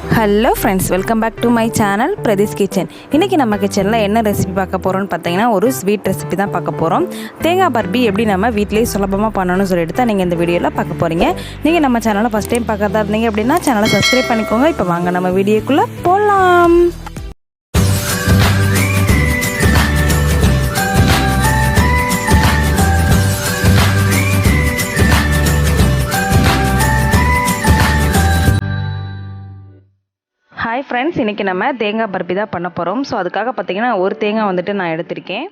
Hello friends welcome back to my channel Pratheesh kitchen இன்றைக்கி நம்ம கிச்சனில் என்ன ரெசிபி பார்க்க போகிறோம்னு பார்த்தீங்கன்னா ஒரு ஸ்வீட் ரெசிபி தான் பார்க்க போகிறோம் தேங்காய் பர்பி எப்படி நம்ம வீட்டிலேயே சுலபமாக பண்ணணும்னு சொல்லிட்டு தான் நீங்கள் இந்த வீடியோவில் பார்க்க போகிறீங்க நீங்கள் நம்ம சேனலை ஃபஸ்ட் டைம் பார்க்கறதா இருந்தீங்க அப்படின்னா சேனலை சப்ஸ்கிரைப் பண்ணிக்கோங்க. இப்போ வாங்க நம்ம வீடியோக்குள்ளே போகலாம் ஹாய் ஃப்ரெண்ட்ஸ் இன்றைக்கி நம்ம தேங்காய் பர்பி தான் பண்ண போகிறோம் ஸோ அதுக்காக பார்த்தீங்கன்னா ஒரு தேங்காய் வந்துட்டு நான் எடுத்திருக்கேன்.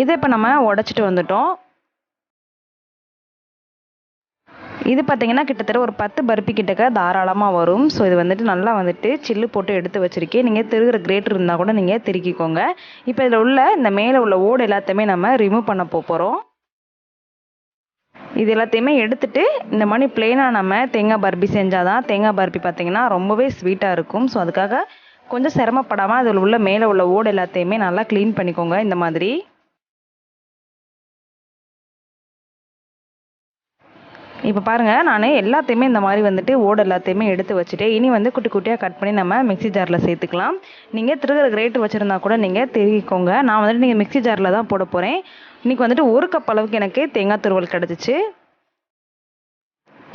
இதை இப்போ நம்ம உடச்சிட்டு வந்துட்டோம். இது பார்த்தீங்கன்னா கிட்டத்தட்ட ஒரு பத்து பருப்பி கிட்டக்க தாராளமாக வரும். ஸோ இது வந்துட்டு நல்லா வந்துட்டு சில்லு போட்டு எடுத்து வச்சுருக்கேன். நீங்கள் திருகிற கிரேட்டர் இருந்தால் கூட நீங்கள் திருக்கிக்கோங்க. இப்போ இதில் உள்ள இந்த மேலே உள்ள ஓடு எல்லாத்தையுமே நம்ம ரிமூவ் பண்ண போகிறோம் இது எல்லாத்தையுமே எடுத்துட்டு இந்த மாதிரி பிளெயினாக நம்ம தேங்காய் பர்பி செஞ்சால் தான் தேங்காய் பர்பி பார்த்தீங்கன்னா ரொம்பவே ஸ்வீட்டாக இருக்கும். ஸோ அதுக்காக கொஞ்சம் சிரமப்படாமல் அதில் உள்ள மேலே உள்ள ஓடு எல்லாத்தையுமே நல்லா க்ளீன் பண்ணிக்கோங்க இந்த மாதிரி. இப்போ பாருங்கள் நான் எல்லாத்தையுமே இந்த மாதிரி வந்துட்டு ஓடு எல்லாத்தையுமே எடுத்து வச்சுட்டு இனி வந்து குட்டி குட்டியாக கட் பண்ணி நம்ம மிக்ஸி ஜாரில் சேர்த்துக்கலாம். நீங்கள் திருகிற கிரேட்டு வச்சுருந்தா கூட நீங்கள் திருகிக்கோங்க. நான் வந்துட்டு நீங்கள் மிக்ஸி ஜாரில் தான் போட போகிறேன் இன்றைக்கி வந்துட்டு ஒரு கப் அளவுக்கு எனக்கு தேங்காய் துருவல் கிடச்சிச்சு.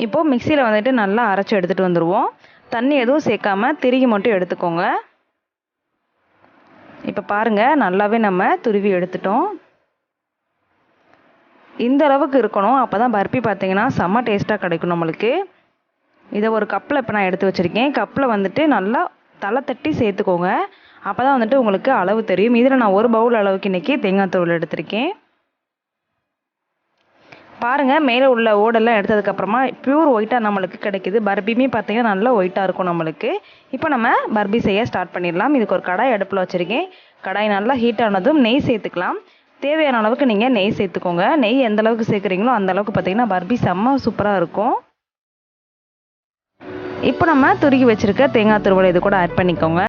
இப்போது மிக்சியில் வந்துட்டு நல்லா அரைச்சி எடுத்துகிட்டு வந்துடுவோம் தண்ணி எதுவும் சேர்க்காம திருகி மட்டும் எடுத்துக்கோங்க. இப்போ பாருங்கள் நல்லாவே நம்ம துருவி எடுத்துட்டோம். இந்த அளவுக்கு இருக்கணும். அப்போ தான் பர்பி பார்த்தீங்கன்னா செம்ம டேஸ்ட்டாக கிடைக்கும் நம்மளுக்கு. இதை ஒரு கப்பில் இப்போ நான் எடுத்து வச்சுருக்கேன். கப்பில் வந்துட்டு நல்லா தலை தட்டி சேர்த்துக்கோங்க. அப்போ தான் வந்துட்டு உங்களுக்கு அளவு தெரியும். இதில் நான் ஒரு பவுல் அளவுக்கு இன்றைக்கி தேங்காய் தூள் எடுத்திருக்கேன். பாருங்கள் மேலே உள்ள ஓடெல்லாம் எடுத்ததுக்கப்புறமா ப்யூர் ஒயிட்டாக நம்மளுக்கு கிடைக்கிது. பர்பியுமே பார்த்தீங்கன்னா நல்லா ஒயிட்டாக இருக்கும் நம்மளுக்கு. இப்போ நம்ம பர்பி செய்ய ஸ்டார்ட் பண்ணிடலாம். இதுக்கு ஒரு கடாய் அடுப்பில் வச்சுருக்கேன். கடாய் நல்லா ஹீட் ஆனதும் நெய் சேர்த்துக்கலாம். தேவையான அளவுக்கு நீங்கள் நெய் சேர்த்துக்கோங்க. நெய் எந்த அளவுக்கு சேர்க்குறீங்களோ அந்த அளவுக்கு பார்த்தீங்கன்னா பர்பி செம்ம சூப்பராக இருக்கும். இப்போ நம்ம துருகி வச்சுருக்க தேங்காய் துருவலை இது கூட ஆட் பண்ணிக்கோங்க.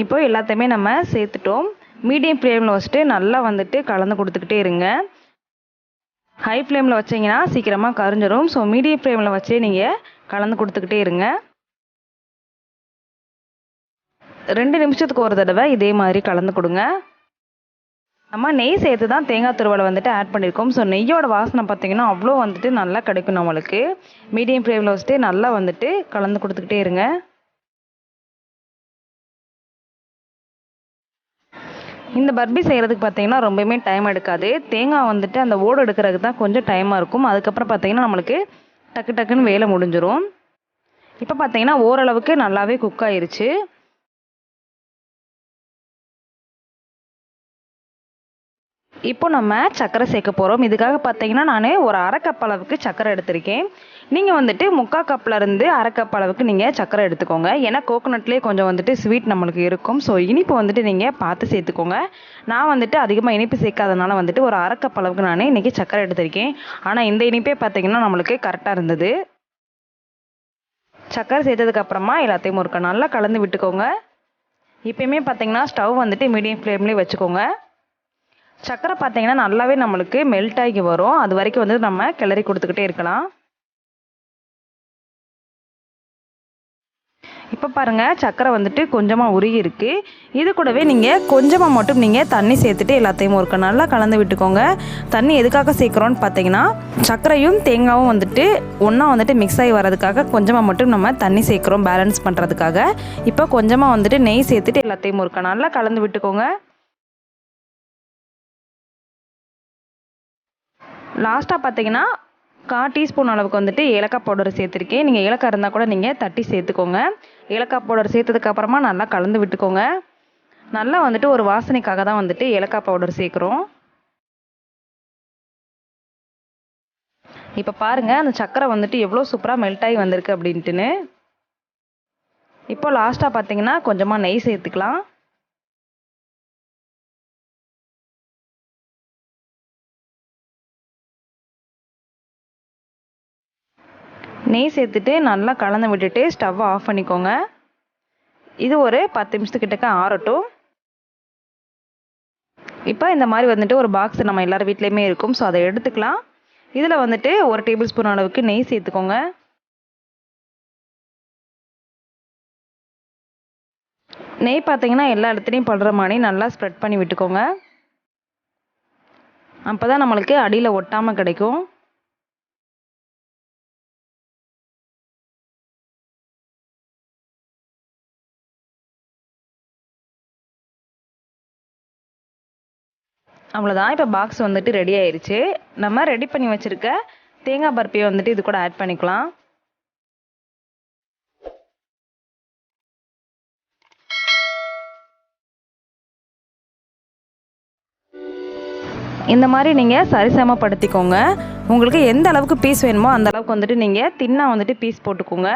இப்போ எல்லாத்தையுமே நம்ம சேர்த்துட்டோம். மீடியம் ஃப்ளேமில் வச்சுட்டு நல்லா வந்துட்டு கலந்து கொடுத்துக்கிட்டே இருங்க. ஹை ஃப்ளேமில் வச்சிங்கன்னா சீக்கிரமாக கரிஞ்சிடும் ஸோ மீடியம் ஃப்ளேமில் வச்சே நீங்கள் கலந்து கொடுத்துக்கிட்டே இருங்க. ரெண்டு நிமிஷத்துக்கு ஒரு தடவை இதே மாதிரி கலந்து கொடுங்க. நம்ம நெய் சேர்த்து தான் தேங்காய் துருவலை வந்துட்டு ஆட் பண்ணியிருக்கோம் ஸோ நெய்யோட வாசனை பார்த்தீங்கன்னா அவ்வளோ வந்துட்டு நல்லா கிடைக்கும் நம்மளுக்கு. மீடியம் ஃப்ளேமில் வச்சுட்டு நல்லா வந்துட்டு கலந்து கொடுத்துக்கிட்டே இருங்க. இந்த பர்பி செய்கிறதுக்கு பார்த்தீங்கன்னா ரொம்பவுமே டைம் எடுக்காது. தேங்காய் வந்துட்டு அந்த ஓடு எடுக்கிறதுக்கு தான் கொஞ்சம் டைமாக இருக்கும். அதுக்கப்புறம் பார்த்தீங்கன்னா நம்மளுக்கு டக்கு டக்குன்னு வேலை முடிஞ்சிடும் இப்போ பார்த்தீங்கன்னா ஓரளவுக்கு நல்லாவே குக் ஆயிருச்சு. இப்போ நம்ம சர்க்கரை சேர்க்க போகிறோம் இதுக்காக பார்த்தீங்கன்னா நான் ஒரு அரை கப் அளவுக்கு சர்க்கரை எடுத்திருக்கேன். நீங்கள் வந்துட்டு முக்கால் கப்பில் இருந்து அரை கப் அளவுக்கு நீங்கள் சர்க்கரை எடுத்துக்கோங்க. ஏன்னா கோகோனட்லேயே கொஞ்சம் வந்துட்டு ஸ்வீட் நம்மளுக்கு இருக்கும். ஸோ இனிப்பு வந்துட்டு நீங்கள் பார்த்து சேர்த்துக்கோங்க. நான் வந்துட்டு அதிகமாக இனிப்பு சேர்க்காதனால வந்துட்டு ஒரு அரை கப் அளவுக்கு நான் இன்றைக்கி சர்க்கரை எடுத்திருக்கேன். ஆனால் இந்த இனிப்பே பார்த்தீங்கன்னா நம்மளுக்கு கரெக்டாக இருந்தது. சர்க்கரை சேர்த்ததுக்கப்புறமா எல்லாத்தையும் ஒரு நல்லா கலந்து விட்டுக்கோங்க. இப்போயுமே பார்த்தீங்கன்னா ஸ்டவ் வந்துட்டு மீடியம் ஃப்ளேம்லேயே வச்சுக்கோங்க. சர்க்கரை பார்த்தீங்கன்னா நல்லாவே நம்மளுக்கு மெல்ட் ஆகி வரும். அது வரைக்கும் வந்து நம்ம கிளறி கொடுத்துக்கிட்டே இருக்கலாம். இப்போ பாருங்கள் சர்க்கரை வந்துட்டு கொஞ்சமாக உருகி இருக்குது இது கூடவே நீங்கள் கொஞ்சமாக மட்டும் நீங்கள் தண்ணி சேர்த்துட்டு எல்லாத்தையும் ஒரு நல்லா கலந்து விட்டுக்கோங்க. தண்ணி எதுக்காக சேர்க்குறோன்னு பார்த்தீங்கன்னா சர்க்கரையும் தேங்காயும் வந்துட்டு ஒன்றா வந்துட்டு மிக்ஸ் ஆகி வர்றதுக்காக கொஞ்சமாக மட்டும் நம்ம தண்ணி சேர்க்குறோம் பேலன்ஸ் பண்ணுறதுக்காக இப்போ கொஞ்சமாக வந்துட்டு நெய் சேர்த்துட்டு எல்லாத்தையும் ஒரு நல்லா கலந்து விட்டுக்கோங்க. லாஸ்ட்டாக பார்த்தீங்கன்னா கா டீஸ்பூன் அளவுக்கு வந்துட்டு ஏலக்காய் பவுடர் சேர்த்துருக்கேன். நீங்கள் ஏலக்காய் இருந்தால் கூட நீங்கள் தட்டி சேர்த்துக்கோங்க. ஏலக்காய் பவுடர் சேர்த்ததுக்கப்புறமா நல்லா கலந்து விட்டுக்கோங்க. நல்லா வந்துட்டு ஒரு வாசனைக்காக தான் வந்துட்டு ஏலக்காய் பவுடர் சேர்க்குறோம். இப்போ பாருங்கள் அந்த சக்கரை வந்துட்டு எவ்வளோ சூப்பராக மெல்ட் ஆகி வந்திருக்கு அப்படின்ட்டுன்னு. இப்போ லாஸ்ட்டாக பார்த்தீங்கன்னா கொஞ்சமாக நெய் சேர்த்துக்கலாம். நெய் சேர்த்துட்டு நல்லா கலந்து விட்டுட்டு ஸ்டவ்வை ஆஃப் பண்ணிக்கோங்க. இது ஒரு பத்து நிமிஷத்துக்கிட்டக்க ஆறட்டும். இப்போ இந்த மாதிரி வந்துட்டு ஒரு பாக்ஸ் நம்ம எல்லார் வீட்லேயுமே இருக்கும். ஸோ அதை எடுத்துக்கலாம். இதில் வந்துட்டு ஒரு டேபிள் ஸ்பூன் அளவுக்கு நெய் சேர்த்துக்கோங்க. நெய் பார்த்தீங்கன்னா எல்லா இடத்துலையும் படுற மாதிரி நல்லா ஸ்ப்ரெட் பண்ணி விட்டுக்கோங்க. அப்போ தான் நம்மளுக்கு அடியில் ஒட்டாமல் கிடைக்கும். அவ்வளோதான் இப்போ பாக்ஸ் வந்துட்டு ரெடி ஆயிடுச்சு நம்ம ரெடி பண்ணி வச்சுருக்க தேங்காய் பருப்பியை வந்துட்டு இது கூட ஆட் பண்ணிக்கலாம். இந்த மாதிரி நீங்கள் சரிசமப்படுத்திக்கோங்க. உங்களுக்கு எந்த அளவுக்கு பீஸ் வேணுமோ அந்த அளவுக்கு வந்துட்டு நீங்கள் தின்னாக வந்துட்டு பீஸ் போட்டுக்கோங்க.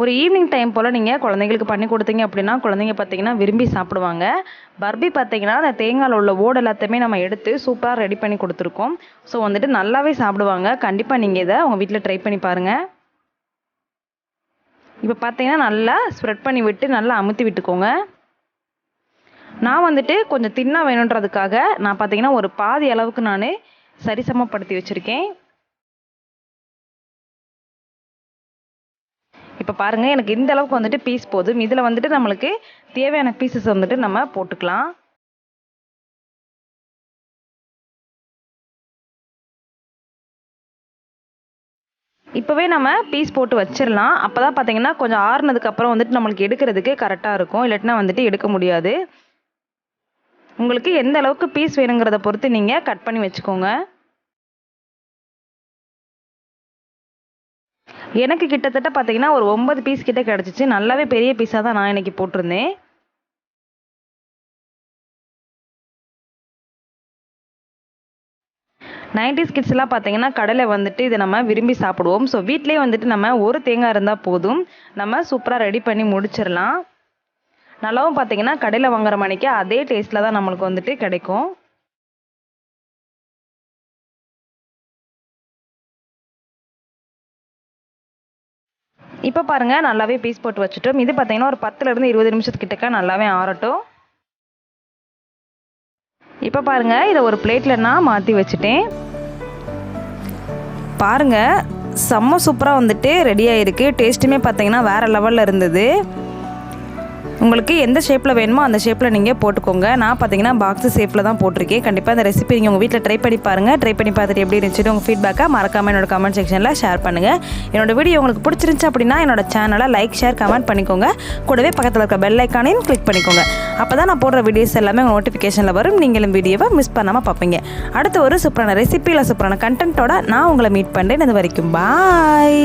ஒரு ஈவினிங் டைம் போல் நீங்கள் குழந்தைங்களுக்கு பண்ணி கொடுத்தீங்க அப்படின்னா குழந்தைங்க பார்த்தீங்கன்னா விரும்பி சாப்பிடுவாங்க. பர்பி பார்த்தீங்கன்னா அந்த தேங்காயில் உள்ள ஓடு எல்லாத்தையுமே நம்ம எடுத்து சூப்பராக ரெடி பண்ணி கொடுத்துருக்கோம். ஸோ வந்துட்டு நல்லாவே சாப்பிடுவாங்க. கண்டிப்பாக நீங்கள் இதை உங்கள் வீட்டில் ட்ரை பண்ணி பாருங்கள் இப்போ பார்த்தீங்கன்னா நல்லா ஸ்ப்ரெட் பண்ணி விட்டு நல்லா அமுத்தி விட்டுக்கோங்க. நான் வந்துட்டு கொஞ்சம் தின்னாக வேணுன்றதுக்காக நான் பார்த்தீங்கன்னா ஒரு பாதி அளவுக்கு நான் சரிசமப்படுத்தி வச்சுருக்கேன். இப்போ பாருங்கள் எனக்கு இந்த அளவுக்கு வந்துட்டு பீஸ் போதும். இதில் வந்துட்டு நம்மளுக்கு தேவையான பீசஸ் வந்துட்டு நம்ம போட்டுக்கலாம். இப்போவே நம்ம பீஸ் போட்டு வச்சிடலாம் அப்போ தான் பார்த்தீங்கன்னா கொஞ்சம் ஆறுனதுக்கப்புறம் வந்துட்டு நம்மளுக்கு எடுக்கிறதுக்கு கரெக்டாக இருக்கும். இல்லாட்டினா வந்துட்டு எடுக்க முடியாது. உங்களுக்கு எந்த அளவுக்கு பீஸ் வேணுங்கிறத பொறுத்து நீங்கள் கட் பண்ணி வச்சுக்கோங்க. எனக்கு கிட்டத்தட்ட பார்த்தீங்கன்னா ஒரு ஒன்பது பீஸ் கிட்ட கிடச்சிச்சு. நல்லாவே பெரிய பீஸாக தான் நான் இன்னைக்கு போட்டிருந்தேன். நைன்டிஸ் கிட்ஸ்லாம் பார்த்தீங்கன்னா கடையில் வந்துட்டு இதை நம்ம விரும்பி சாப்பிடுவோம். ஸோ வீட்லேயே வந்துட்டு நம்ம ஒரு தேங்காய் இருந்தால் போதும். நம்ம சூப்பராக ரெடி பண்ணி முடிச்சிடலாம். நல்லாவும் பார்த்தீங்கன்னா கடையில் வாங்குற மணிக்கு அதே டேஸ்ட்டில் தான் நம்மளுக்கு வந்துட்டு கிடைக்கும். இப்போ பாருங்கள் நல்லாவே பீஸ் போட்டு வச்சுட்டோம். இது பார்த்தீங்கன்னா ஒரு பத்துலேருந்து இருபது நிமிஷத்துக்கிட்டக்க நல்லாவே ஆறட்டும். இப்போ பாருங்கள் இதை ஒரு பிளேட்டில் நான் மாற்றி வச்சுட்டேன். பாருங்கள் செம்ம சூப்பராக வந்துட்டு ரெடி ஆகிருக்கு டேஸ்ட்டுமே பார்த்தீங்கன்னா வேறு லெவலில் இருந்தது. உங்களுக்கு எந்த ஷேப்பில் வேணுமோ அந்த ஷேப்பில் நீங்கள் போட்டுக்கோங்க. நான் பார்த்தீங்கன்னா பாக்ஸ் ஷேப்பில் தான் போட்டிருக்கேன். கண்டிப்பாக அந்த ரெசிபி நீங்கள் உங்கள் வீட்டில் ட்ரை பண்ணி பாருங்கள் ட்ரை பண்ணி பார்த்துட்டு எப்படி இருந்துச்சு உங்கள் ஃபீட்பேக்காக மறக்காமல் என்னோட கமெண்ட் செக்ஷனில் ஷேர் பண்ணுங்கள் என்னோட வீடியோ உங்களுக்கு பிடிச்சிருந்துச்சு அப்படின்னா என்னோட சேனலை லைக் ஷேர் கமெண்ட் பண்ணிக்கோங்க. கூடவே பக்கத்தில் இருக்க பெல் ஐக்கானையும் கிளிக் பண்ணிக்கோங்க. அப்போ தான் நான் போடுற வீடியோஸ் எல்லாமே உங்கள் நோட்டிஃபிகேஷனில் வரும். நீங்களும் வீடியோவை மிஸ் பண்ணாமல் பார்ப்பீங்க. அடுத்த ஒரு சூப்பரான ரெசிபியில் சூப்பரான கண்டென்ட்டோட நான் உங்களை மீட் பண்ணுறேன் இது வரைக்கும் பாய்